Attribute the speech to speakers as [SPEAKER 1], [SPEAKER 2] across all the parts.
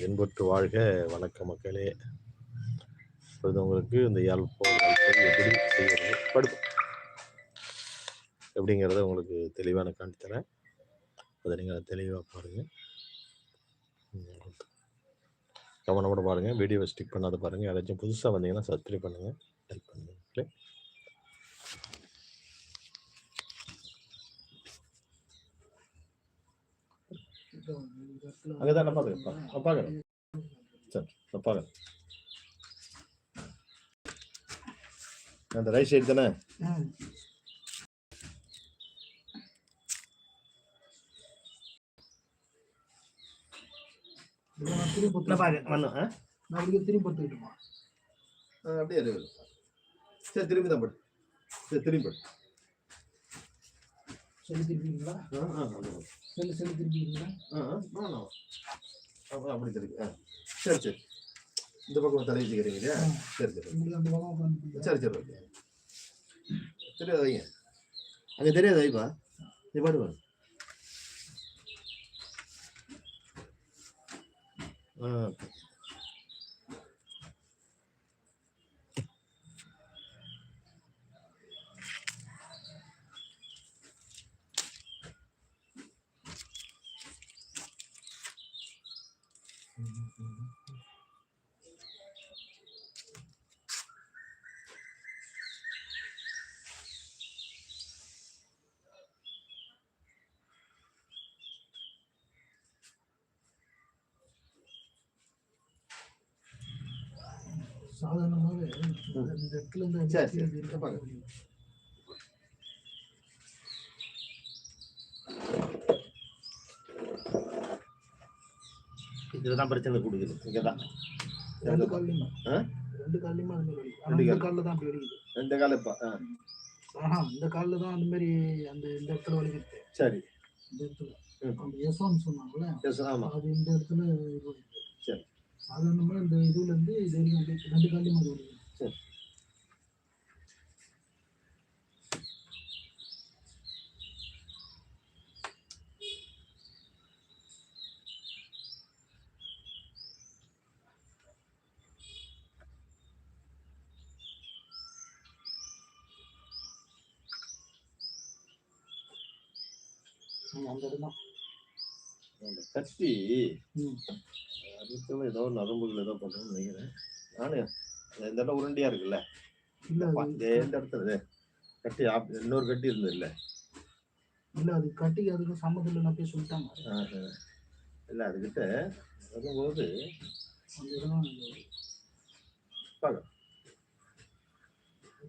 [SPEAKER 1] இன்புற்று வாழ்க. வணக்க மக்களே. இப்பொழுது உங்களுக்கு இந்த யாழ் எப்படி செய்வது படுப்பு எப்படிங்கிறத உங்களுக்கு தெளிவாக நான் காட்டித்தரேன் அதை நீங்கள் தெளிவாக பாருங்கள் கவனமாக பாருங்கள் வீடியோவை ஸ்டிக் பண்ணாத பாருங்கள் யாராச்சும் புதுசாக வந்தீங்கன்னா சப்ஸ்கிரைப் பண்ணுங்கள் லைக் பண்ணுங்கள் ஓகே அங்கே தான் பார்க்குறேன். பார்க்குறேன். சரி நான் பார்க்குறேன். அந்த ரைட் சைடு தானே?
[SPEAKER 2] நான்
[SPEAKER 1] அப்படியே. சரி திரும்பி தான் போடு. சரி திரும்பி போடு. போடு.
[SPEAKER 2] சொல்லி.
[SPEAKER 1] அப்ப- அப்படி ஆ. சரி சரி. இந்த பக்கம் தலை வச்சுக்கிறீங்க இல்லையா? சரி சரி. சரி சரி ஓகே. தெரியாது வைங்க அங்கே தெரியாது வைப்பா நீ பாடு பாடு. ஆ ஓகே
[SPEAKER 2] சாதாரணமாகவே இந்த இடத்துல இருந்து
[SPEAKER 1] இதுதான் பிரச்சனை கொடுக்குது இங்கே தான்
[SPEAKER 2] ரெண்டு கால்லையுமா? ரெண்டு கால்லையுமா
[SPEAKER 1] ரெண்டு கால்.
[SPEAKER 2] காலில் தான் அப்படி வலிக்குது
[SPEAKER 1] ரெண்டு காலம் இப்போ
[SPEAKER 2] ஆஹா இந்த காலில் தான் அந்த மாதிரி அந்த இந்த இடத்துல வலிக்குது
[SPEAKER 1] சரி.
[SPEAKER 2] இந்த இடத்துல. அந்த எசோன்னு சொன்னாங்கல்ல?
[SPEAKER 1] எஸ் ஆமாம்
[SPEAKER 2] அது இந்த இடத்துல.
[SPEAKER 1] சரி.
[SPEAKER 2] சாதாரணமா இந்த இதுல இருந்து இது வரைக்கும் அப்படியே ரெண்டு கால்லையும் அது வலிக்குது
[SPEAKER 1] சரி.
[SPEAKER 2] அந்த இடம் தான்
[SPEAKER 1] கத்தி. அதுக்குள்ள ஏதோ நரம்புகள் ஏதோ பண்ணுறோம்னு நினைக்கிறேன். நானே இந்த இடம் உருண்டியா இருக்குல்ல? இந்த இடத்துல? கட்டி இன்னொரு கட்டி இருந்தது இல்ல
[SPEAKER 2] இல்ல அது கட்டி அதுக்கு சம்மதில்லை நான் போய் சொல்லிட்டாங்க.
[SPEAKER 1] இல்ல அதுகிட்ட வரும்போது.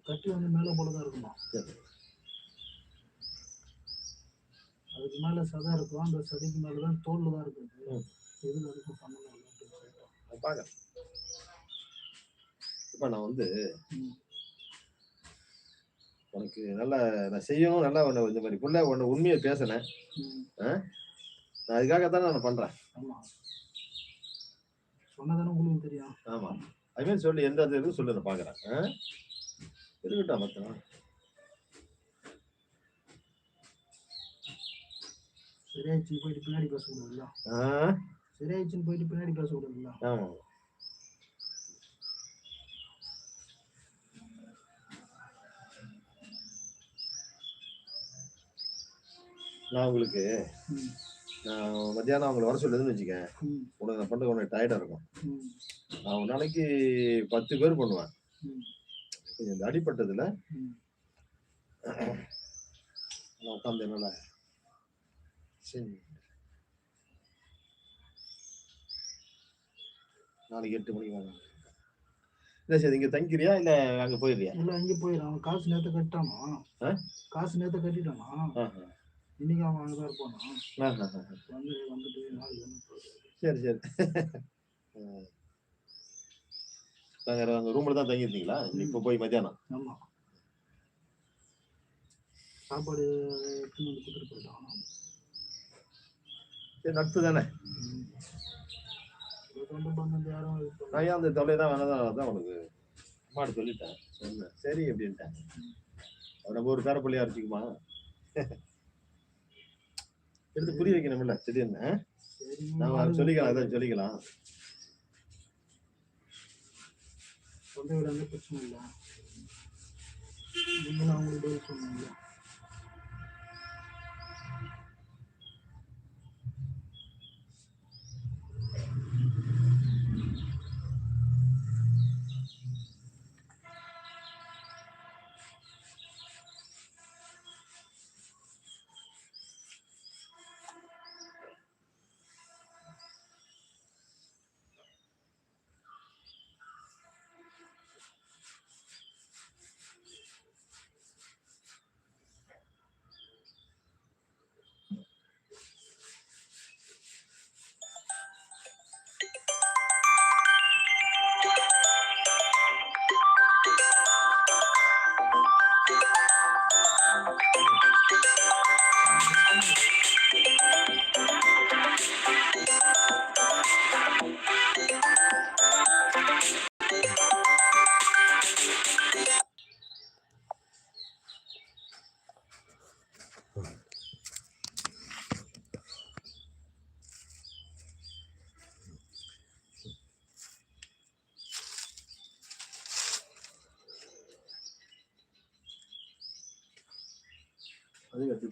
[SPEAKER 2] கட்டி வந்து மேலே போல தான் இருக்குமா. அதுக்கு மேல சதை இருக்கும். அந்த சதைக்கு மேல தான் தோல்ல தான் இருக்குது
[SPEAKER 1] ம்.
[SPEAKER 2] எதுக்கு அதுக்கும் சம்மந்தம் இல்லை?
[SPEAKER 1] பார்க்க இப்ப நான் வந்து. உனக்கு நல்லா நான் செய்யணும் நல்லா உன்னை இந்த மாதிரி புள்ள உன்னை உண்மையை பேசினேன். நான் அதுக்காகத்தானே நான் பண்றேன்.
[SPEAKER 2] சொன்னதானே உங்களுக்கு தெரியும்.
[SPEAKER 1] ஆமா. அது மாதிரி சொல்லி எந்த இது சொல்லு நான் பாக்குறேன்? இருக்கட்டும் மொத்தம்
[SPEAKER 2] சரியாயிடுச்சுன்னு போயிட்டு பின்னாடி பேசக்கூடாதுல்ல
[SPEAKER 1] ஆ?
[SPEAKER 2] சரியாயிடுச்சுன்னு போயிட்டு பின்னாடி பேசக்கூடாதுல்ல
[SPEAKER 1] ஆமா நான் உங்களுக்கு. நான் மத்தியானம் அவங்களை வர சொல்லுதுன்னு வச்சுக்க
[SPEAKER 2] ம்.
[SPEAKER 1] உனக்கு நான் பண்ணுறது உனக்கு டயர்டாக இருக்கும். நான் ஒரு நாளைக்கு பத்து பேர் பண்ணுவேன். கொஞ்சம் இந்த அடிப்பட்டதுல. நான் உட்காந்து என்னால சரி நாளைக்கு எட்டு மணிக்கு வாங்க. இல்லை சரி இங்கே தங்கிக்கிறியா இல்லை அங்கே போயிடுறியா?
[SPEAKER 2] இல்ல அங்கே போயிடும் அவன் காசு நேத்த கட்டானா
[SPEAKER 1] ஆ?
[SPEAKER 2] காசு நேத்த கட்டிட்டானா. இன்னைக்கு அவன் அங்கதான் இருப்பானா. வந்து வந்துட்டு நாளைக்கு.
[SPEAKER 1] சரி சரி. அங்கே ரூமில் தான் தங்கியிருந்தீங்களா? இப்போ போய் மத்தியானம்.
[SPEAKER 2] ஆமா. சாப்பாடு போயிட்டான்.
[SPEAKER 1] சரி நட்பு தானே?
[SPEAKER 2] சொந்த பந்தம் யாரும்
[SPEAKER 1] ஐயா அந்த தொல்லை தான் வேணாதான் உனக்கு அம்மாட்ட சொல்லிட்டேன். சொன்னேன். சரி அப்படின்ட்டேன். நம்ம ஒரு பேரப்பள்ளி அரைச்சிக்குமா எடுத்து புரிய வைக்கணும்ல திடீர்னு.
[SPEAKER 2] நம்ம
[SPEAKER 1] சொல்லிக்கலாம் அதான் சொல்லிக்கலாம்.
[SPEAKER 2] பிரச்சனை இல்லை. நீங்களும் அவங்களுக்கு
[SPEAKER 1] சொன்னீங்களா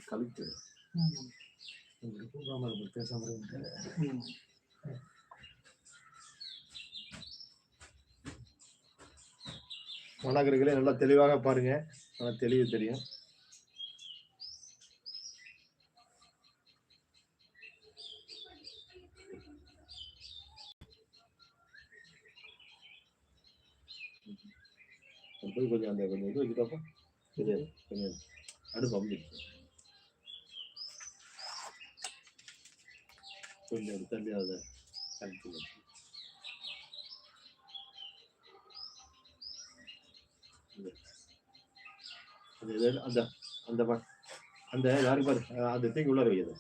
[SPEAKER 1] கழித்து
[SPEAKER 2] ம்.
[SPEAKER 1] உங்களுக்கு போகாமல் பேசாமல் மாணாக்கர்களே நல்லா தெளிவாக பாருங்க நல்லா தெளிவு தெரியும் அது போய் கொஞ்சம் அந்த கொஞ்சம் இது வச்சுக்கப்போ இது கொஞ்சம் அடுப்பு அமைஞ்சிருச்சு கொஞ்சம் அது தள்ளி அதை கழிச்சு வச்சு. அது இது அந்த அந்த ப- அந்த பாரு அந்த தீங்கு உள்ள வைக்கிறது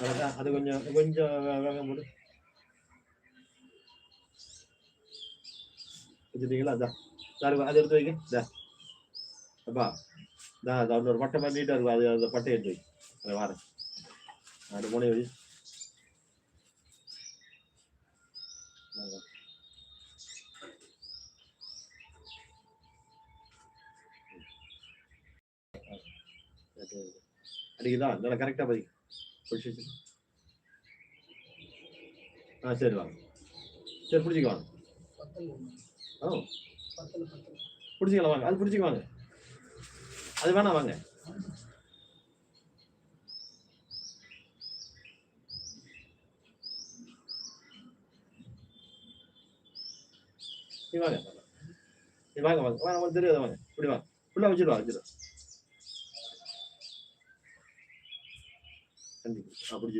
[SPEAKER 1] அதான், அது கொஞ்சம் கொஞ்சம் வேகம் போடு வச்சுட்டீங்களா அதான் அது எடுத்து வைங்க. இதா அப்பா தான் அது அதில் ஒரு பட்டை மாதிரி நீட்டாக இருக்கும். அது அந்த பட்டை எடுத்து வை. அதை வாரேன். அது மூணு வழி அதான். அது அடிக்குதா? நல்லா கரெக்டாக பதி பிடிச்சி ஆ சரி வாங்க. சரி பிடிச்சிக்க. வாங்க ஓ. பிடிச்சிக்கலாம் வாங்க. அது பிடிச்சிக்க வாங்க. அது வேணாம் வாங்க. நீ வாங்க. நீ வாங்க வாங்க. வாங்க வாங்க தெரியாது வாங்க. இப்படி வாங்க ஃபுல்லாக வச்சுருவா வச்சுருவா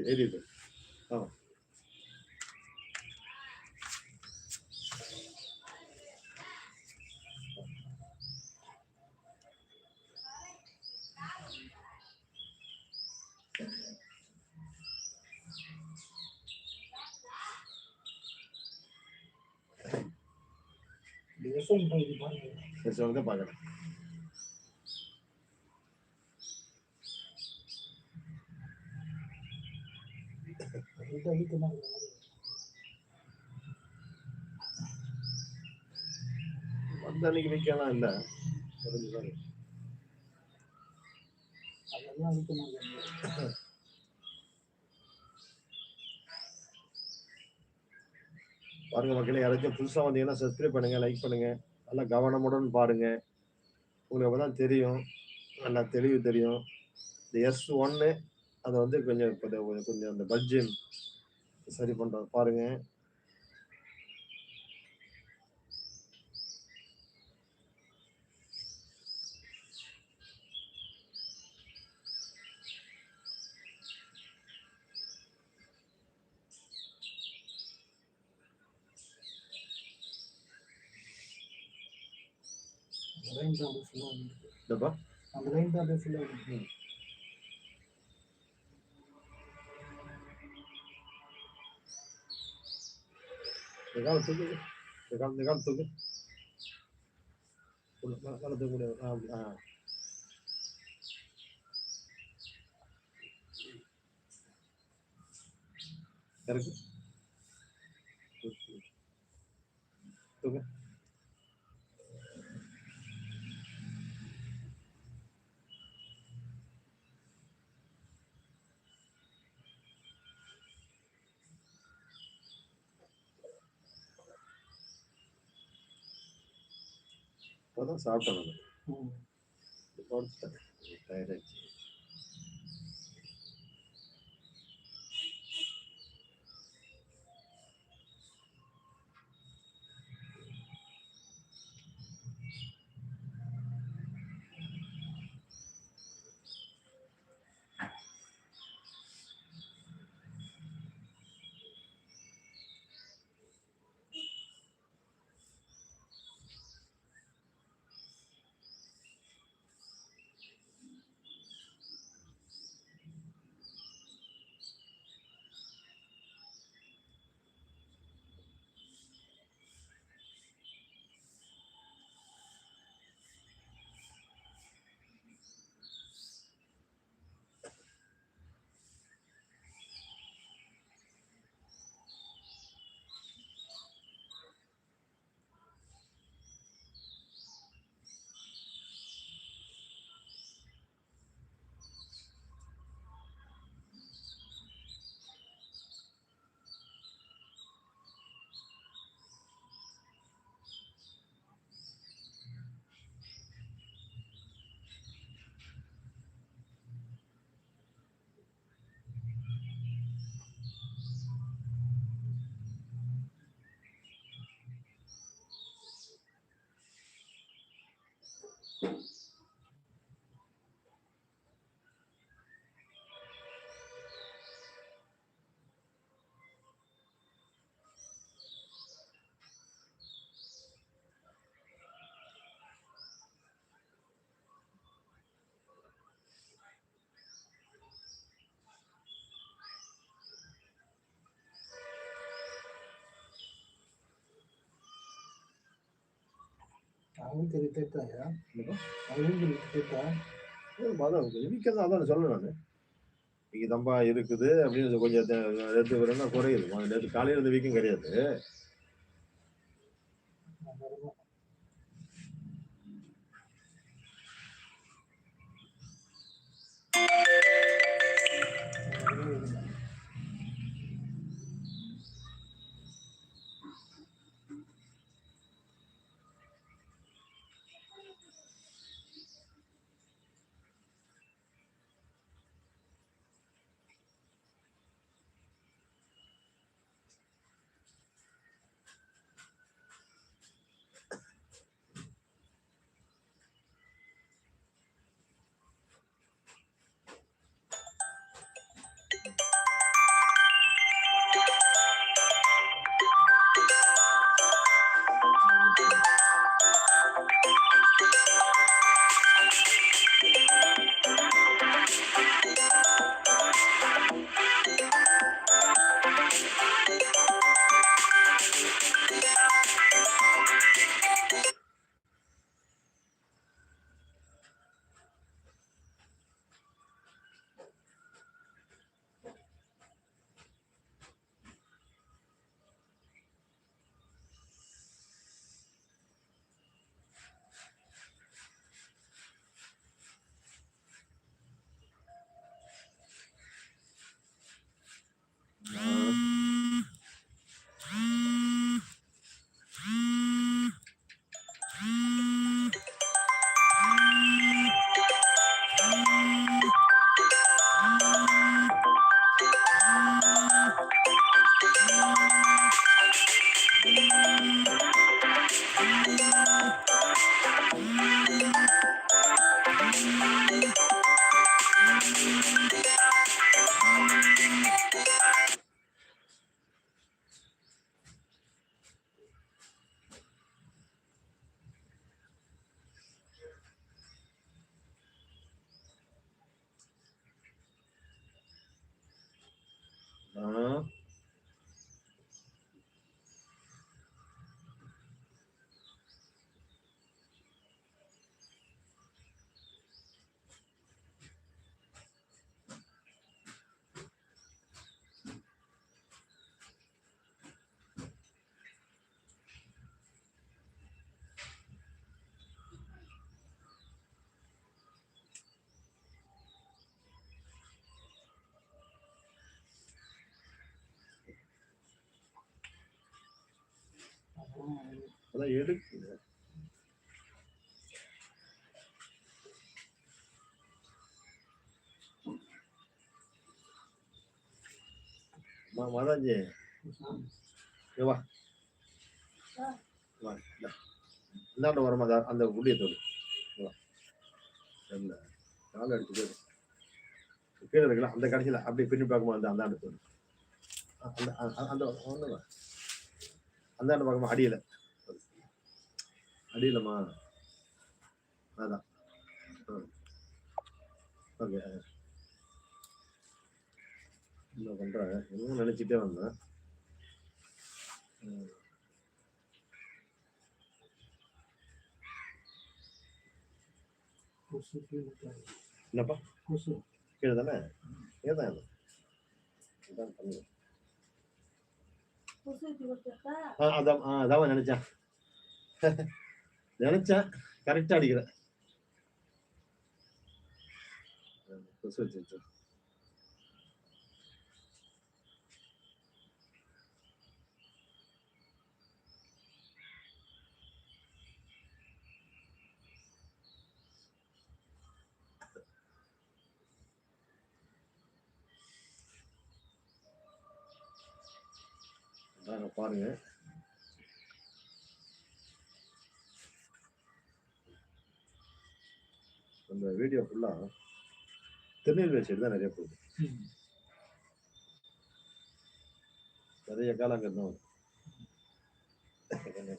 [SPEAKER 1] ஏறி இருக்கு ஆ.
[SPEAKER 2] இது அடிக்க தான் இருக்குது.
[SPEAKER 1] வந்த அன்னைக்கு வைக்கலாம் இல்லை தெரிஞ்சு பாருங்க
[SPEAKER 2] அதெல்லாம்
[SPEAKER 1] பாருங்க மக்களே யாராச்சும் புதுசாக வந்தீங்கன்னா சப்ஸ்கிரைப் பண்ணுங்க லைக் பண்ணுங்க. நல்லா கவனமுடன் பாருங்க உங்களுக்கு அப்பதான் தெரியும். நல்லா தெளிவு தெரியும். இந்த எஸ் ஒன்னு அதை வந்து கொஞ்சம் இப்போ கொஞ்சம் அந்த பட்ஜெட் சரி பண்றது பாருங்க.
[SPEAKER 2] அந்த லைன் தான் அப்படியே full ஆ வந்துருக்கு.
[SPEAKER 1] இதப்பா
[SPEAKER 2] அந்த லைன் தான் அப்படியே full ஆ வந்துருக்கு.
[SPEAKER 1] இந்த காலம் தூக்கு இந்த காலம் இந்த காலம் தூக்கு உள்ள, மேல- தூக்கு இப்போதான் சாப்பிட்டேன்
[SPEAKER 2] ம். Thank you.
[SPEAKER 1] என்னப்பா?
[SPEAKER 2] ஆவிக்கறி தேத்தா
[SPEAKER 1] அதான் வீக்கெண்ட் அதான் சொல்ல நான். இன்னைக்கு தம்பா இருக்குது அப்படின்னு கொஞ்சம் நேற்று வரேன்னா குறையுது. நேற்று காலையில் இருந்த வீக்கம் கிடையாது. அதெல்லாம் எடுக்குது மா மாதாஜி வா. வா இந்தாண்ட வரமா அந்த- அந்த தோடு. இங்க வா. கால் அடிச்சு கீழே இருக்கலாம் அந்த கடைசியில் அப்படியே பின்னி பார்க்கும்போது அந்த அந்தாண்டு தோடு. அந்த அந்த ஒன்று அந்தாண்ட பார்க்கும்போது அடியலை. அடியிலம்மா. அதான். ஓகே. என்ன பண்ணுறாங்க இன்னும் நினச்சிட்டே வந்தேன். என்னப்பா?
[SPEAKER 2] கொசு
[SPEAKER 1] கீழே தானே? கீழே தான் இது. இதான் பண்ணு. ஆ அதான் அதான் நினைச்சேன். நினைச்சேன். கரெக்டா அடிக்கிறேன். பாருங்க. இந்த வீடியோ ஃபுல்லாக திருநெல்வேலி சைடு தான் நிறைய போகுது. நிறைய காலம் அங்கே தான் என்ன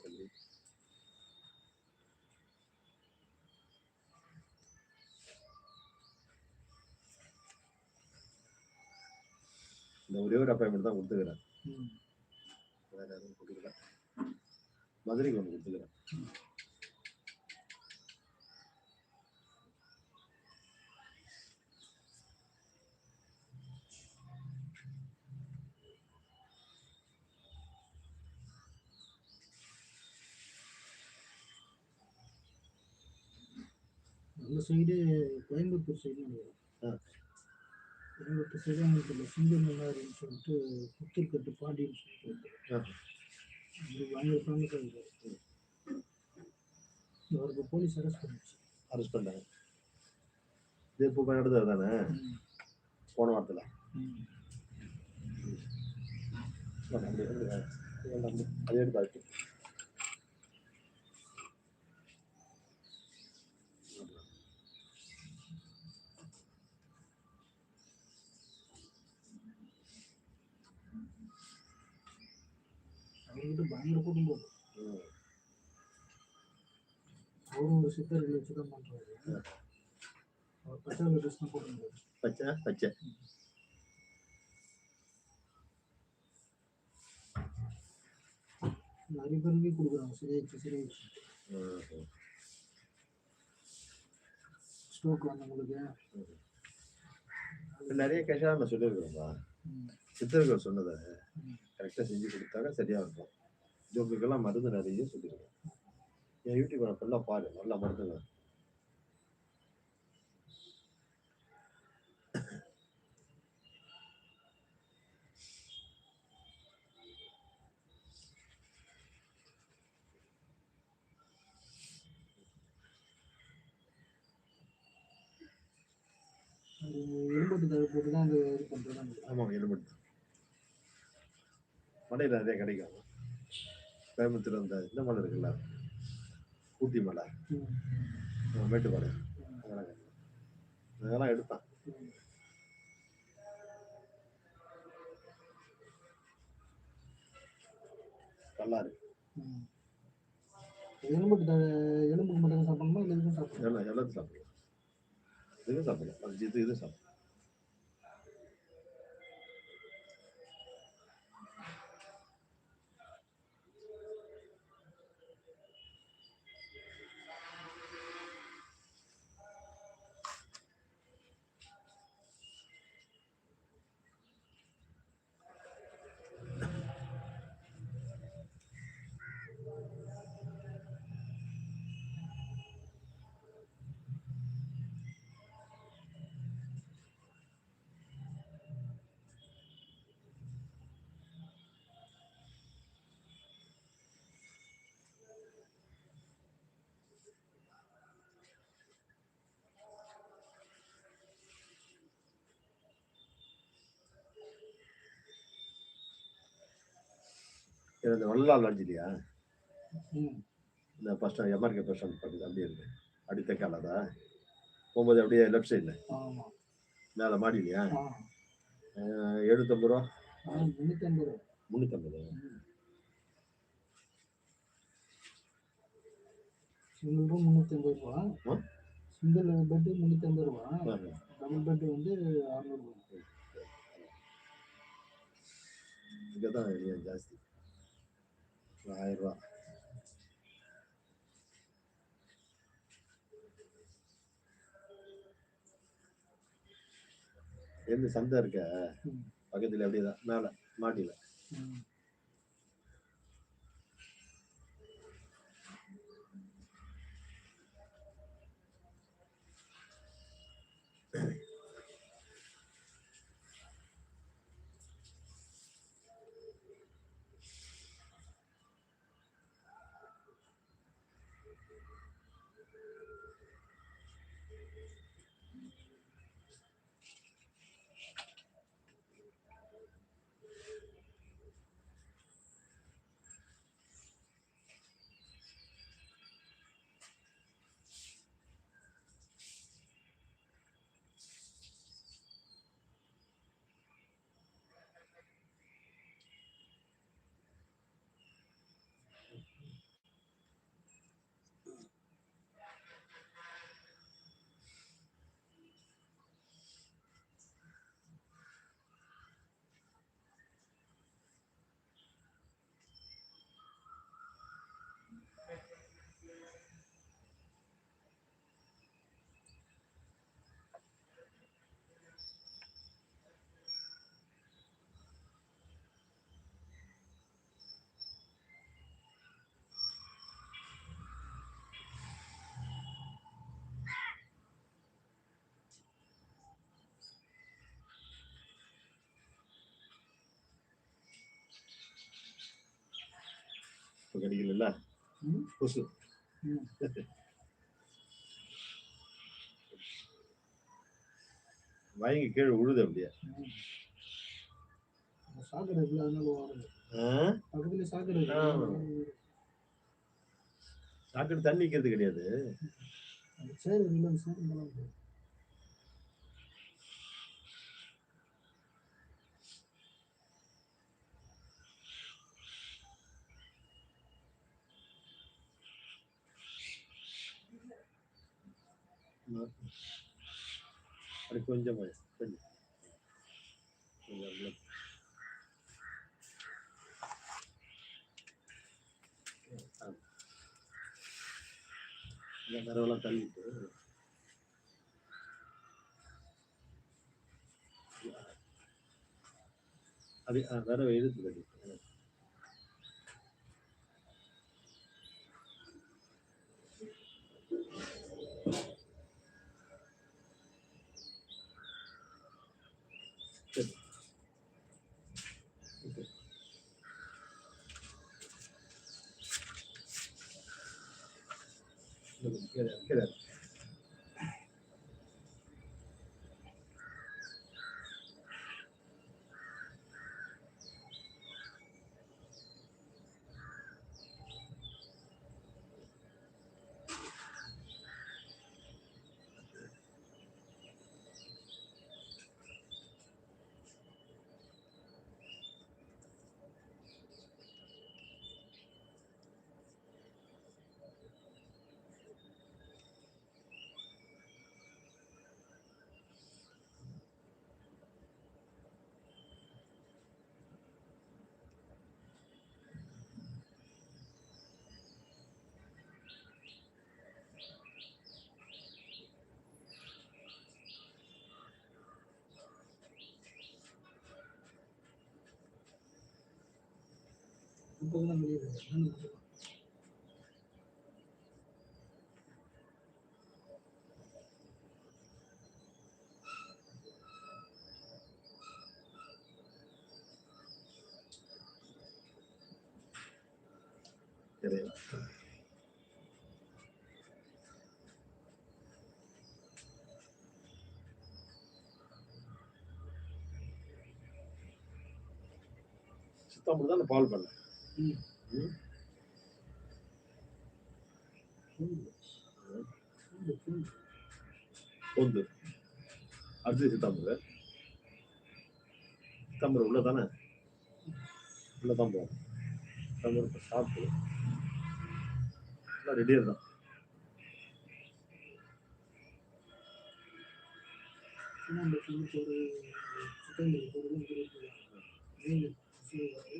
[SPEAKER 1] இந்த ஒரே ஒரு அப்பாயின்மெண்ட் தான் கொடுத்துக்கிறேன் வேற எதுவும் கொடுக்கல. மதுரைக்கு ஒன்று கொடுத்துக்கிறேன்
[SPEAKER 2] அந்த side Coimbatore side. Coimbatore side அவங்களுக்கு இந்த சிங்கம் மன்னாரின்னு சொல்லிட்டு புத்தூர்கட்டு பாண்டியன்னு சொல்லிட்டு பயங்கர ஃபேமஸ் ஆகிருக்கு அவருக்கு போலீஸ் அரெஸ்ட் பண்ணிச்சு
[SPEAKER 1] அரெஸ்ட் பண்ணாங்க இது இப்போ நடந்தது தானே போன வாரத்தில். அதே எடுத்து பாட்டு
[SPEAKER 2] அவர்கிட்ட பயங்கர கூட்டம் போகும்
[SPEAKER 1] ம்.
[SPEAKER 2] அவரும் ஒரு சித்தர் வச்சு தான் பண்றாரு அவர் பச்சை ட்ரெஸ் தான் போட்டுருந்தாரு
[SPEAKER 1] பச்சை பச்சை
[SPEAKER 2] நிறைய பேருக்கு கொடுக்குறாங்க சரியாச்சு
[SPEAKER 1] ம்.
[SPEAKER 2] ஸ்ட்ரோக் வந்தவங்களுக்கு
[SPEAKER 1] நிறைய கேஷாக நான் சொல்லியிருக்கிறேன்ப்பா. சித்தர்கள் சொன்னதை. கரெக்டாக செஞ்சு கொடுத்தாக்க சரியாக இருக்கும். ஜோக்குக்கெல்லாம் மருந்து நிறைய சொல்லியிருக்கேன் என் யூடியூப் ஃபுல்லாக பாரு நல்லா மருந்துங்க.
[SPEAKER 2] அது எலும்பட்டு தழை போட்டு தான் இது பண்ணுறாங்க
[SPEAKER 1] ஆமாம் எலும்பட்டு மலையில் நிறைய கிடைக்கும் கோயம்புத்தூர் அந்த இந்த மலை இருக்குல்ல ஊட்டி மலை அஹ் மேட்டுப்பாளையம். அதெல்லாம். அதெல்லாம் எடுத்தான்.
[SPEAKER 2] எலும்பட்டு தழை எலும்புக்கு மட்டும் சாப்பிடணுமா இல்லை இதுக்கும் சாப்பிடணும்?
[SPEAKER 1] எல்லாம் எல்லாத்தையும் சாப்பிடலாம். இதுவும் சாப்பிடலாம். அது இது இது சாப்பிடலாம். இந்த வள்ளலார் லாட்ஜ் இல்லையா?
[SPEAKER 2] ம்.
[SPEAKER 1] இந்த ஸ்டாண்ட் எம்ஆர்கே பஸ் ஸ்டாண்ட் பக்கத்தில் அப்படியே இருக்கு. அப்படி தைக்காலதா போகும்போது அப்படியே லெஃப்ட் சைடில் மேலே மாடி இல்லையா?
[SPEAKER 2] ஆ.
[SPEAKER 1] எழுநூத்தம்பது ரூபா?
[SPEAKER 2] முந்நூற்றம்பது ரூபா. சிங்கிள் ரூம் முந்நூற்றம்பது ரூபா? சிங்கிள் பெட்டு முந்நூற்றம்பது ரூபா. டபுள் பெட்டு வந்து அறநூறுபா
[SPEAKER 1] இங்கே தான் ஜாஸ்தி. ரூபா. எந்த சந்தை இருக்க. பக்கத்தில் அப்படியே தான் மேலே மாடியில். கிடைக்கல கொசு வயங்கி கீழே உழுது அப்படியே.
[SPEAKER 2] சாக்கடை இருக்குல்ல அதனால
[SPEAKER 1] ஆ?
[SPEAKER 2] பக்கத்துல சாக்கடை
[SPEAKER 1] தண்ணி கிடையாது.
[SPEAKER 2] சேர் அந்த சேர் மேல வருது.
[SPEAKER 1] அது கொஞ்சம் கொஞ்சம் கொஞ்சம் உள்ள. ஆ. இந்த தரவெல்லாம் தள்ளிட்டு அது ஆ, வேற எழுத்து கட்டி சரி ஓகே. இந்த கீழே கீழே
[SPEAKER 2] வெளியே வருது.
[SPEAKER 1] சித்தாம்பூர் தான் பால் பண்ணேன் பொந்து அடுத்து சித்தாம்பூர் சித்தாம்பூர் உள்ள தானே? உள்ள தான் போகும் சித்தாம்பூர் இப்போ ஷாப்பு எல்லாம் ரெடியாக தான்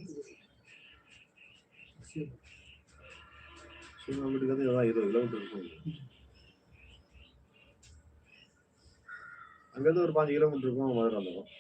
[SPEAKER 2] ஒரு இருக்குது
[SPEAKER 1] வீட்டுக்கு வந்து இதான் இருபது கிலோமீட்டர் இருக்கும். அங்கேருந்து ஒரு பாஞ்சு கிலோமீட்டர் இருக்கும் மதுரை அந்த பக்கம்.